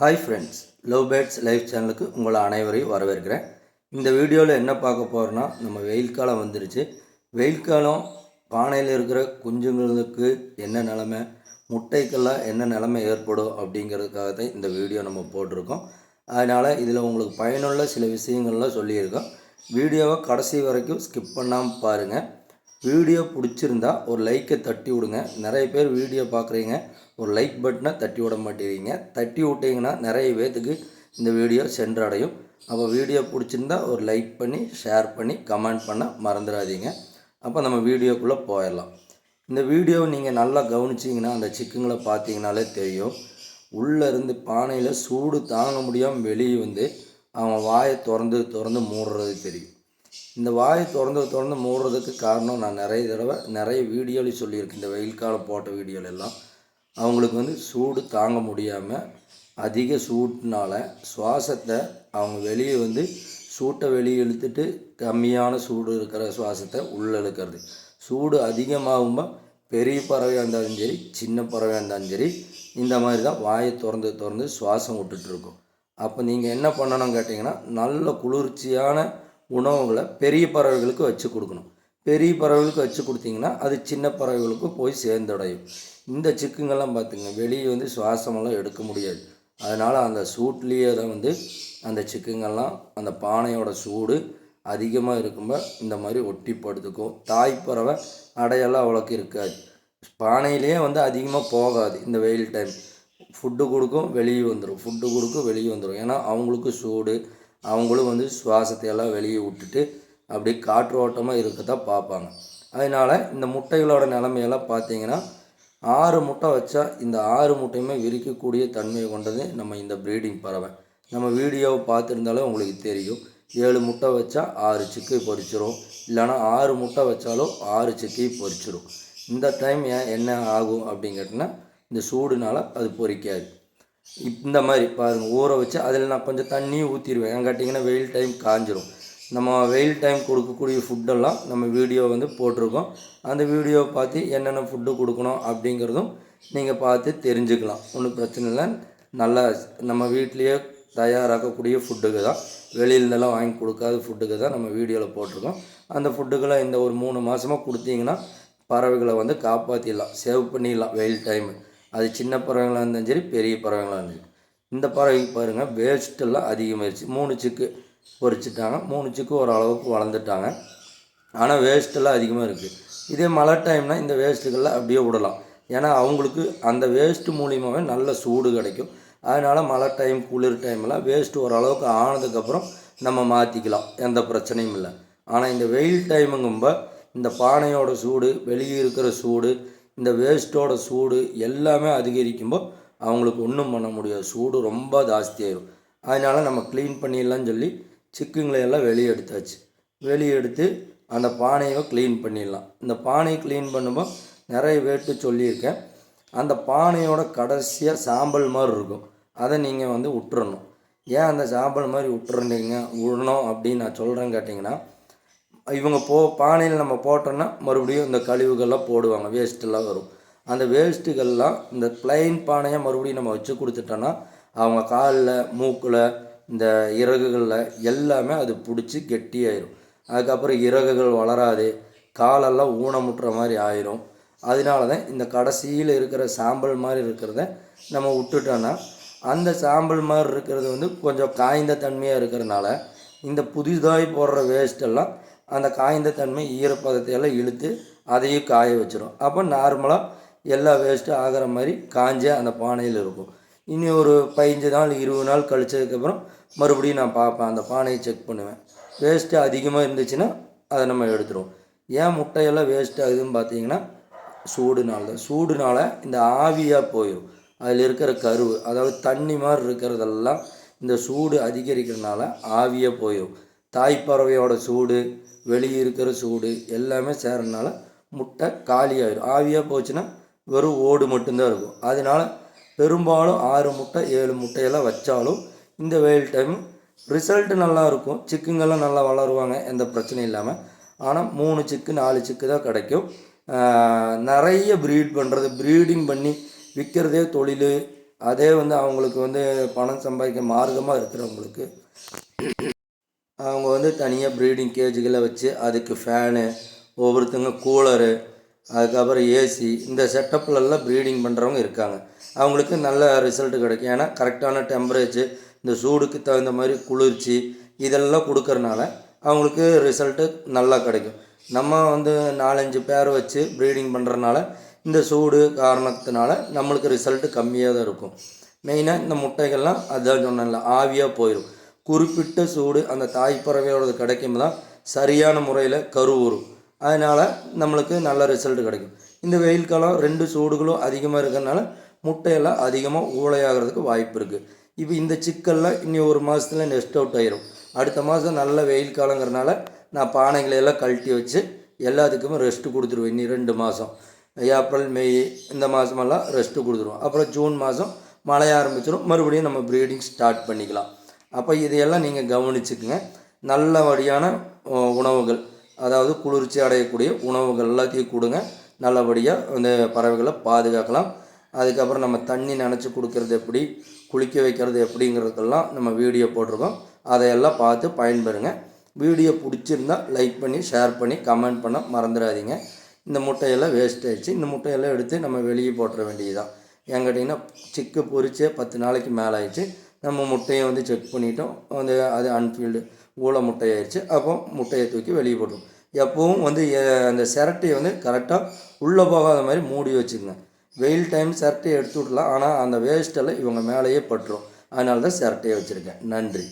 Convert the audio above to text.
Hi friends love birds life சேனலுக்கு உங்களை அனைவரையும் வரவேற்கிறேன். இந்த வீடியோவில் என்ன பார்க்க போகிறோன்னா நம்ம வெயில் காலம் வந்துருச்சு. வெயில் காலம் பானையில் இருக்கிற குஞ்சுங்களுக்கு என்ன நிலமை முட்டைக்கெல்லாம் என்ன நிலமை ஏற்படும் அப்படிங்கிறதுக்காக தான் இந்த வீடியோ நம்ம போட்டிருக்கோம். அதனால் இதில் உங்களுக்கு பயனுள்ள சில விஷயங்கள்லாம் சொல்லியிருக்கோம். வீடியோவை கடைசி வரைக்கும் ஸ்கிப் பண்ணாமல் பாருங்கள் வீடியோ பிடிச்சிருந்தா ஒரு லைக்கை தட்டி விடுங்க. நிறைய பேர் வீடியோ பார்க்குறீங்க. ஒரு லைக் பட்டனை தட்டி விட மாட்டேங்கிறீங்க. தட்டி விட்டீங்கன்னா நிறைய பேர்த்துக்கு இந்த வீடியோ சென்றடையும். அப்போ வீடியோ பிடிச்சிருந்தா ஒரு லைக் பண்ணி ஷேர் பண்ணி கமெண்ட் பண்ண மறந்துடாதீங்க. அப்போ நம்ம வீடியோக்குள்ளே போயிடலாம். இந்த வீடியோவை நீங்கள் நல்லா கவனிச்சிங்கன்னா அந்த சிக்குங்களை பார்த்தீங்கனாலே தெரியும். உள்ளே இருந்து பானையில் சூடு தாங்க முடியாமல் வெளியே வந்து அவன் வாயை திறந்து திறந்து மூடுறது தெரியும். இந்த வாயை திறந்து திறந்து மூடுறதுக்கு காரணம் நான் நிறைய தடவை நிறைய வீடியோவில் சொல்லியிருக்கேன். இந்த வெயில் காலம் போட்ட வீடியோவில் எல்லாம். அவங்களுக்கு வந்து சூடு தாங்க முடியாமல் அதிக சூட்டினால் சுவாசத்தை அவங்க வெளியே வந்து சூட்டை வெளியே இழுத்துட்டு கம்மியான சூடு இருக்கிற சுவாசத்தை உள்ளே இழுக்கிறது. சூடு அதிகமாகும்போது பெரிய பறவையாக இருந்தாலும் சரி சின்ன பறவையாக இருந்தாலும் சரி இந்த மாதிரி தான் வாயை திறந்து திறந்து சுவாசம் விட்டுட்டுருக்கும் அப்போ நீங்கள் என்ன பண்ணணும் கேட்டிங்கன்னா நல்ல குளிர்ச்சியான உணவுகளை பெரிய பறவைகளுக்கு வச்சு கொடுக்கணும். பெரிய பறவைகளுக்கு வச்சு கொடுத்தீங்கன்னா அது சின்ன பறவைகளுக்கும் போய் சேர்ந்தடையும். இந்த சிக்குங்கெல்லாம் பார்த்துங்க வெளியே வந்து சுவாசமெல்லாம் எடுக்க முடியாது. அதனால் அந்த சூட்லேயே தான் வந்து அந்த சிக்குங்கெல்லாம் அந்த பானையோட சூடு அதிகமாக இருக்கும்போது இந்த மாதிரி ஒட்டி படுத்துக்கும் தாய்ப்பறவை அடையெல்லாம் அவ்வளோக்கு இருக்காது. பானையிலேயே வந்து அதிகமாக போகாது இந்த வெயில் டைம் ஃபுட்டு கொடுக்கும் வெளியே வந்துடும் ஃபுட்டு கொடுக்கும் வெளியே வந்துடும் ஏன்னா அவங்களுக்கு சூடு அவங்களும் வந்து சுவாசத்தை எல்லாம் வெளியே விட்டுட்டு அப்படியே காற்றோட்டமாக இருக்க தான் பார்ப்பாங்க. அதனால் இந்த முட்டைகளோட நிலமையெல்லாம் பார்த்தீங்கன்னா ஆறு முட்டை வச்சா இந்த ஆறு முட்டையுமே விரிக்கக்கூடிய தன்மையை கொண்டது நம்ம இந்த ப்ரீடிங் பறவை. நம்ம வீடியோவை பார்த்துருந்தாலே உங்களுக்கு தெரியும். ஏழு முட்டை வச்சா ஆறு சிக்கை பொறிச்சிரும் இல்லைன்னா ஆறு முட்டை வச்சாலும் ஆறு சிக்கை பொறிச்சிரும் இந்த டைம் ஏன் என்ன ஆகும் அப்படின்னு கேட்டிங்கன்னா இந்த சூடுனால் அது பொறிக்காது. இந்த மாதிரி பாருங்கள் ஊற வச்சு அதில் நான் கொஞ்சம் தண்ணியும் ஊற்றிடுவேன் ஏன் கேட்டிங்கன்னா வெயில் டைம் காஞ்சிரும். நம்ம வெயில் டைம் கொடுக்கக்கூடிய ஃபுட்டெல்லாம் நம்ம வீடியோ வந்து போட்டிருக்கோம். அந்த வீடியோவை பார்த்து என்னென்ன ஃபுட்டு கொடுக்கணும் அப்படிங்கிறதும் நீங்கள் பார்த்து தெரிஞ்சுக்கலாம். ஒன்றும் பிரச்சனை இல்லை. நல்லா நம்ம வீட்லேயே தயாராக்கக்கூடிய ஃபுட்டுக்கு தான். வெளியிலேருந்தெல்லாம் வாங்கி கொடுக்காத ஃபுட்டுக்கு தான் நம்ம வீடியோவில் போட்டிருக்கோம். அந்த ஃபுட்டுகளை இந்த ஒரு மூணு மாதமாக கொடுத்தீங்கன்னா பறவைகளை வந்து காப்பாற்றிடலாம் சேவ் பண்ணிடலாம் வெயில் டைமு அது சின்ன பறவைங்களாக இருந்தாலும் சரி பெரிய பறவைங்களாக இருந்தாலும் இந்த பறவைக்கு பாருங்கள் வேஸ்ட்டெல்லாம் அதிகமாகிடுச்சு மூணு சிக்கு பொரிச்சிட்டாங்க மூணு சிக்கு ஓரளவுக்கு வளர்ந்துட்டாங்க. ஆனால் வேஸ்ட்டெல்லாம் அதிகமாக இருக்குது இதே மழை டைம்னால் இந்த வேஸ்ட்டுகள்லாம் அப்படியே விடலாம். ஏன்னா அவங்களுக்கு அந்த வேஸ்ட்டு மூலியமாகவே நல்ல சூடு கிடைக்கும். அதனால் மழை டைம் குளிர் டைம்லாம் வேஸ்ட்டு ஓரளவுக்கு ஆனதுக்கப்புறம் நம்ம மாற்றிக்கலாம் எந்த பிரச்சனையும் இல்லை. ஆனால் இந்த வெயில் டைமுங்கும்ப இந்த பானையோட சூடு வெளியே இருக்கிற சூடு இந்த வேஸ்ட்டோட சூடு எல்லாமே அதிகரிக்கும்போது அவங்களுக்கு ஒன்றும் பண்ண முடியாது. சூடு ரொம்ப ஜாஸ்தியாயிடும் அதனால் நம்ம க்ளீன் பண்ணிடலாம்னு சொல்லி சிக்குங்களை எல்லாம் வெளியே எடுத்தாச்சு. வெளியே எடுத்து அந்த பானையை க்ளீன் பண்ணிடலாம். இந்த பானையை க்ளீன் பண்ணும்போது நிறைய பேர்ட்டு சொல்லியிருக்கேன். அந்த பானையோட கடைசியாக சாம்பல் மாதிரி இருக்கும். அதை நீங்கள் வந்து விட்டுறணும் ஏன் அந்த சாம்பல் மாதிரி விட்டுறீங்க விடணும் அப்படின்னு நான் சொல்கிறேன்னு கேட்டிங்கன்னா இவங்க போ பானையில் நம்ம போட்டோன்னா மறுபடியும் இந்த கழிவுகள்லாம் போடுவாங்க வேஸ்ட்டெல்லாம் வரும். அந்த வேஸ்ட்டுகள்லாம் இந்த பிளைன் பானையை மறுபடியும் நம்ம வச்சு கொடுத்துட்டோன்னா அவங்க காலில் மூக்கில் இந்த இறகுகளில் எல்லாமே அது பிடிச்சி கெட்டியாயிரும். அதுக்கப்புறம் இறகுகள் வளராது காலெல்லாம் ஊனமுட்டுற மாதிரி ஆயிரும். அதனால தான் இந்த கடைசியில் இருக்கிற சாம்பல் மாதிரி இருக்கிறத நம்ம விட்டுட்டோன்னா அந்த சாம்பல் மாதிரி இருக்கிறது வந்து கொஞ்சம் காய்ந்த தன்மையாக இருக்கிறனால இந்த புதிதாய் போடுற வேஸ்ட்டெல்லாம் அந்த காய்ந்த தன்மை ஈரப்பதத்தை எல்லாம் இழுத்து அதையும் காய வச்சிடும் அப்போ நார்மலாக எல்லா வேஸ்ட்டும் ஆகிற மாதிரி காஞ்ச அந்த பானையில் இருக்கும். இனி ஒரு பதிஞ்சு நாள் இருபது நாள் கழிச்சதுக்கப்புறம் மறுபடியும் நான் பார்ப்பேன். அந்த பானையை செக் பண்ணுவேன். வேஸ்ட்டு அதிகமாக இருந்துச்சுன்னா அதை நம்ம எடுத்துருவோம். ஏன் முட்டையெல்லாம் வேஸ்ட் ஆகுதுன்னு பார்த்தீங்கன்னா சூடுனால தான். சூடுனால இந்த ஆவியாக போயிடும் அதில் இருக்கிற கருவு அதாவது தண்ணி மாதிரி இருக்கிறதெல்லாம் இந்த சூடு அதிகரிக்கிறதுனால ஆவியாக போயிடும் தாய்ப்பறவையோட சூடு வெளியே இருக்கிற சூடு எல்லாமே சேரனால முட்டை காலியாகிடும் ஆயிடும் ஆவியாக போச்சுன்னா வெறும் ஓடு மட்டும்தான் இருக்கும். அதனால பெரும்பாலும் ஆறு முட்டை ஏழு முட்டையெல்லாம் வச்சாலும் இந்த வெயில் டைம் ரிசல்ட்டு நல்லா இருக்கும். சிக்குங்கெல்லாம் நல்லா வளருவாங்க எந்த பிரச்சனையும் இல்லாமல் ஆனால் மூணு சிக்கு நாலு சிக்கு தான் கிடைக்கும். நிறைய ப்ரீட் பண்ணுறது ப்ரீடிங் பண்ணி விற்கிறதே தொழில். அதே வந்து அவங்களுக்கு வந்து பணம் சம்பாதிக்க மார்க்கமாக இருக்கிறவங்களுக்கு அவங்க வந்து தனியாக ப்ரீடிங் கேஜுகளை வச்சு அதுக்கு ஃபேனு ஒவ்வொருத்தங்க கூலரு அதுக்கப்புறம் ஏசி இந்த செட்டப்லெல்லாம் ப்ரீடிங் பண்ணுறவங்க இருக்காங்க. அவங்களுக்கு நல்ல ரிசல்ட் கிடைக்கும். ஏன்னா கரெக்டான டெம்பரேச்சர் இந்த சூடுக்கு தகுந்த மாதிரி குளிர்ச்சி இதெல்லாம் கொடுக்கறனால அவங்களுக்கு ரிசல்ட்டு நல்லா கிடைக்கும். நம்ம வந்து நாலஞ்சு பேர் வச்சு ப்ரீடிங் பண்ணுறனால இந்த சூடு காரணத்தினால நம்மளுக்கு ரிசல்ட்டு கம்மியாக தான் இருக்கும் மெயினாக இந்த முட்டைகள்லாம் அதுதான் சொன்னல ஆவியாக போயிடும் குறிப்பிட்ட சூடு அந்த தாய்ப்பறவையோடது கிடைக்கும் தான் சரியான முறையில் கருவுறும் அதனால் நம்மளுக்கு நல்ல ரிசல்ட் கிடைக்கும். இந்த வெயில் காலம் ரெண்டு சூடுகளும் அதிகமாக இருக்கிறதுனால முட்டையெல்லாம் அதிகமாக ஊழையாகிறதுக்கு வாய்ப்பு இருக்குது இப்போ இந்த சிக்கல்லாம் இனி ஒரு மாதத்துல நெஸ்ட் அவுட் ஆயிரும். அடுத்த மாதம் நல்ல வெயில் காலங்கிறனால நான் பானைகளையெல்லாம் கழட்டி வச்சு எல்லாத்துக்குமே ரெஸ்ட்டு கொடுத்துருவேன். இன்னி ரெண்டு மாதம் ஏப்ரல் மே இந்த மாதமெல்லாம் ரெஸ்ட்டு கொடுத்துருவோம். அப்புறம் ஜூன் மாதம் மழை ஆரம்பிச்சிடும் மறுபடியும் நம்ம ப்ரீடிங் ஸ்டார்ட் பண்ணிக்கலாம். அப்போ இதையெல்லாம் நீங்கள் கவனிச்சுக்குங்க. நல்லபடியான உணவுகள் அதாவது குளிர்ச்சி அடையக்கூடிய உணவுகள் எல்லாத்தையும் கொடுங்க. நல்லபடியாக அந்த பறவைகளை பாதுகாக்கலாம். அதுக்கப்புறம் நம்ம தண்ணி நினச்சி கொடுக்கறது எப்படி குளிக்க வைக்கிறது எப்படிங்கிறதுக்கெல்லாம் நம்ம வீடியோ போட்டிருக்கோம். அதையெல்லாம் பார்த்து பயன்பெறுங்க. வீடியோ பிடிச்சிருந்தா லைக் பண்ணி ஷேர் பண்ணி கமெண்ட் பண்ண மறந்துடாதீங்க. இந்த முட்டையெல்லாம் வேஸ்ட் ஆயிடுச்சு. இந்த முட்டையெல்லாம் எடுத்து நம்ம வெளியே போட்டுற வேண்டியதுதான். ஏன் கேட்டிங்கன்னா சிக்கு பொறிச்சே பத்து நாளைக்கு மேலே ஆயிடுச்சு நம்ம முட்டையை வந்து செக் பண்ணிட்டோம். வந்து அது அன்ஃபீல்டு ஊழ முட்டையாயிடுச்சு அப்போ முட்டையை தூக்கி வெளியே போட்டுரும். எப்பவும் வந்து அந்த சிரட்டையை வந்து கரெக்டாக உள்ளே போகாத மாதிரி மூடி வச்சுக்கோங்க. வெயில் டைம் சிரட்டையை எடுத்து விடலாம். ஆனால் அந்த வேஸ்ட்டெல்லாம் இவங்க மேலேயே பட்டுரும். அதனால தான் சிரட்டையை வச்சுருக்கேன். நன்றி.